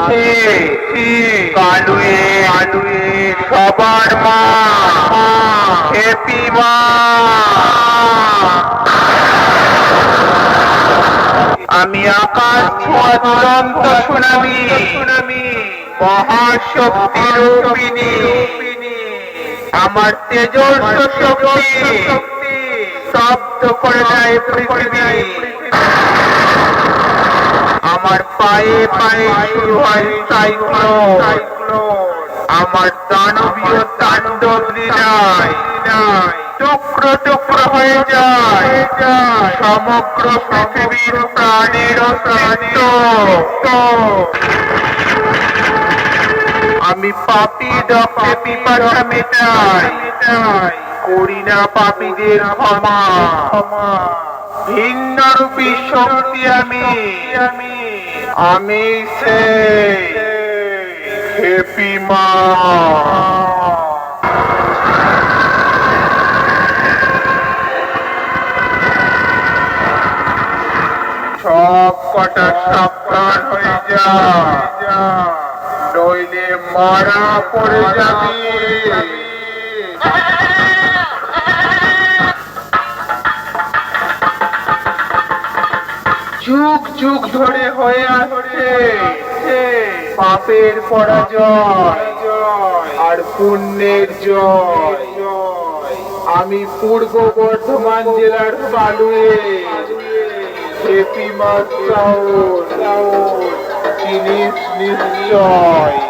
আছে। কালুয়ে কালুয়ে সবার মা। মা। আমি আকাশ ছোঁয়া দুরন্ত সুনামি। সুনামি মহাশক্তি রূপিণী আমার তেজস্ব শক্তি। শব্দ করে দেয় পৃথিবী। আমার পায়ে পায়ে শুরু হয় সাইক্লোন আমার দানবীয় তাণ্ডব লীলায় টুকরো টুকরো হয়ে যায়। সমগ্র পৃথিবীর প্রাণীর আমি পাপি দক্ষে পিপাসা মেটাই। করি না পাপীদের ক্ষমা। ভিন্ন রূপী শক্তি আমি আমি। সেই হেপি মা। সব কটা সাবধান হয়ে যা। নইলে মারা পড়ে যাবি। যুগ যুগ ধরে হয়ে আসছে। পাপের পরাজয় আর পুণ্যের জয়। আমি পূর্ব বর্ধমান জেলার পালুয়ে জেপি মাছ চিনিস নিশ্চয়।